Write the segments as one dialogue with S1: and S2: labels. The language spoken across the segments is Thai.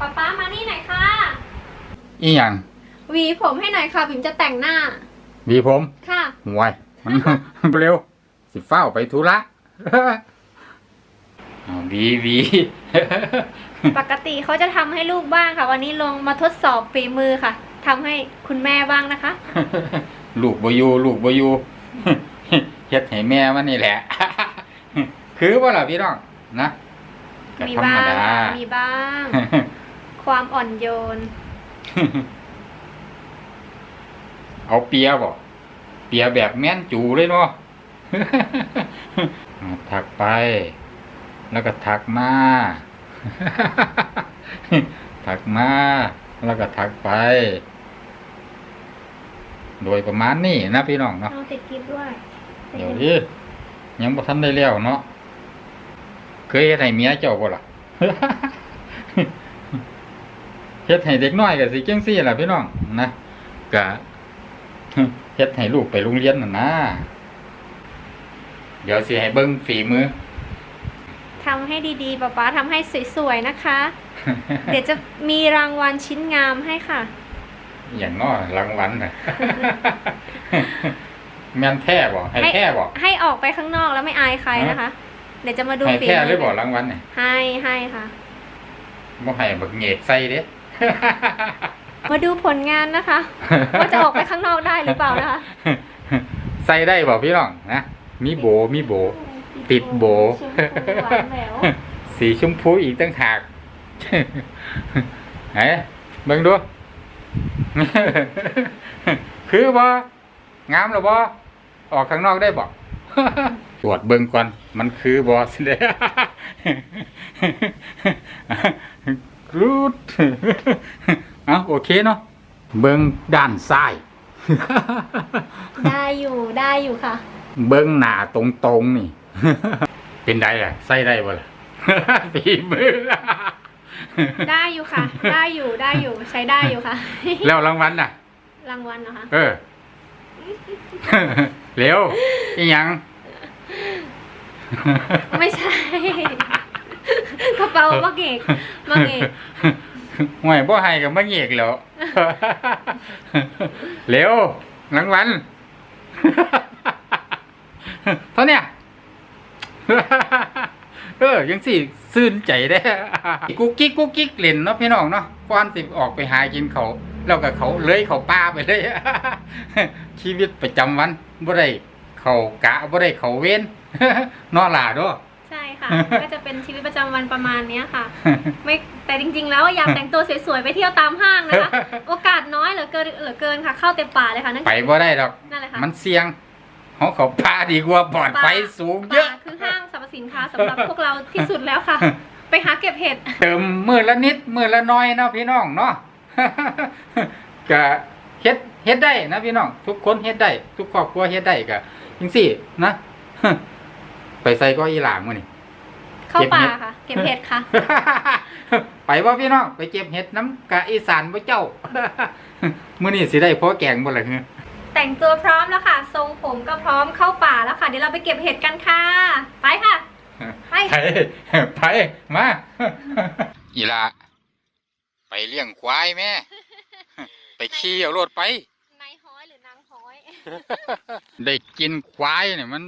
S1: ป๊าป๊ามานี่หน่อยค่ะ
S2: อีหยัง
S1: หวีผมให้หน่อยค่ะ บิมจะแต่งหน้า
S2: หวีผม
S1: ค่ะ
S2: ห่วยมันเร็ว สิเฝ้าวไปธุระ เอาหวีหวี
S1: ปกติเขาจะทำให้ลูกบ้างค่ะ วันนี้ลงมาทดสอบฝีมือค่ะทำให้คุณแม่บ้างนะคะ
S2: ลูกบอยู่ลูกบอยู่เฮ็ดให้แม่มันนี่แหละ คือว่าล่ะพี่น้องนะก็
S1: มี
S2: ธรร
S1: บ้ามง
S2: ดา
S1: มีบ้าง ความอ่อนโยน
S2: เอาเปียบ่เปียแบบแม่นจูเลยเนาะอ่าถักไป แล้วก็ถักมา ถักมา แล้วก็ถักไป โดยประมาณนี้นะพี่น้องเนาะ
S1: เอาติดกิฟด้วย
S2: เดี๋ยวนี้ยังบ่ทันได้แล้วเนาะ เคยเฮ็ดให้เมียเจ้าบ่ล่ะ เฮ็ดให้เด็กน้อยก็สิจังซี่ล่ะพี่น้องนะก็เฮ็ดให้ลูกไปโรงเรียนน่ะนะเดี๋ยวสิให้เบิ่งฝีมือ
S1: ทำให้ดีๆป๊าป๊าทำให้สวยๆนะคะ เดี๋ยวจะมีรางวัลชิ้นงามให้ค่ะ
S2: อย่างน้อยรางวัลน่ะแม่นแท้บ่ให้แท้บ่
S1: ให้ออกไปข้างนอกแล้วไม่อายใครนะคะ เดี๋ยวจะมาดู
S2: ให้
S1: ฝี
S2: แท้
S1: มื
S2: เลยบ่รางวัลนี่
S1: ให้ให้ค่ะ
S2: บ่ให้บักเหงกใส่เด้
S1: มาดูผลงานนะคะ ว่าจะออกไปข้างนอกได้หรือเปล่านะคะ
S2: ใส่ได้บ่พี่น้องนะมีโบมีโบ ติดโบ
S1: ชมพูหวานแหวว
S2: สีชมพูอีกตั้งหากไหนเบิ่งดู คือบ่งามหรือบ่ออกข้างนอกได้บ่ตรวจเบิ่งก่อน มันคือบ่สิเด้ รูดเอาโอเคเนาะเบิ่งด้านซ้าย
S1: ได้อยู่ได้อยู่ค่ะ
S2: เบิ้งหน้าตรงๆนี่ เป็นได้ล่ะใส่ได้บ่ล่ะฝีมือ
S1: ได้อยู่ค่ะ ได้อยู่ได้อยู่ใช้ได้อยู่ค่ะ
S2: แล้วรางวัลน่ะ
S1: รางวัลเหรอคะ
S2: เออเร็วอีหยัง
S1: ไม่ใช่ กระเป๋าบักเอกบักเอก
S2: ห่วยบ่ให้กับมาเงียกแล้วเร็วรางวัลเท่าเนี้ยเออยังสิซื่นใจได้กุ๊กกิ๊กกุ๊กกิ๊กเล่นเนาะพี่น้องเนาะก่อนสิออกไปหากินเขาแล้วก็เขาเลยเขาป้าไปเลยชีวิตประจำวันบ่ได้เขากะบ่ได้เขาเว้นนอหล่าด้วย
S1: ค่ะ ก็จะเป็นชีวิตประจำวันประมาณเนี้ยค่ะ ไม่แต่จริง ๆ แล้วอยากแต่งตัวสวยๆไปเที่ยวตามห้างนะคะ โอกาสน้อยเหลือเกินเหลือเกินค่ะ เข้าเต็มป่าเลยค่ะนั่น
S2: ไปบ่ได้ดอก
S1: นั่นแหละค่ะ
S2: มันเสี่ยงเขาเขาพาดีกว่าปลอดภัยสูงเยอะ
S1: ป่าคือห้างสรรพสินค้าสำหรับพวกเราที่สุดแล้วค่ะ ไปหาเก็บเห็ด
S2: เติมมือละนิด มือละน้อยเนาะพี่น้องเนาะ ก็เฮ็ดเฮ็ดได้นะพี่น้อง ทุกคนเฮ็ดได้ ทุกครอบครัวเฮ็ดได้ก็จังซี่นะ ไปใส่ก็อีหลางมื้อนี่
S1: เข้าป่า
S2: เก็บเห็ด
S1: ค่ะ เก็บเห็ดค่ะ
S2: ไปบ่พี่น้องไปเก็บเห็ดน้ำกะอีสานบ่เจ้ามื้อนี้สิได้พอแกงบ่ล่ะคือ
S1: แต่งตัวพร้อมแล้วค่ะ ทรงผมก็พร้อมเข้าป่าแล้วค่ะ เดี๋ยวเราไปเก็บเห็ดกันค่ะ ไปค่ะ ไป
S2: ไปไปมา อีละไปเลี้ยงควายแม่ ไปขี่เอารถไป
S1: นายฮ้อยหรือนางฮ้อย
S2: ได้กินควายเนี่ยมัน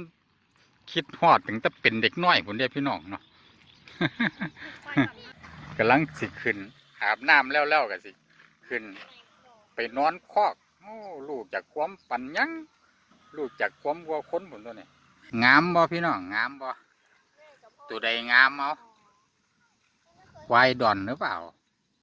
S2: คิดฮอดถึงแต่เป็นเด็กน้อยผมเดียพี่น้องเนาะ กำลังสิขึ้น อาบน้ำแล้วแล้วๆก็สิ ขึ้น ไปนอนคอกโอ้ลูกจากความปันยังลูกจากความวัวค้นผมตัวนี้งามบ่พี่น้องงามบ่ตัวใดงามเอาควายดอนหรือเปล่า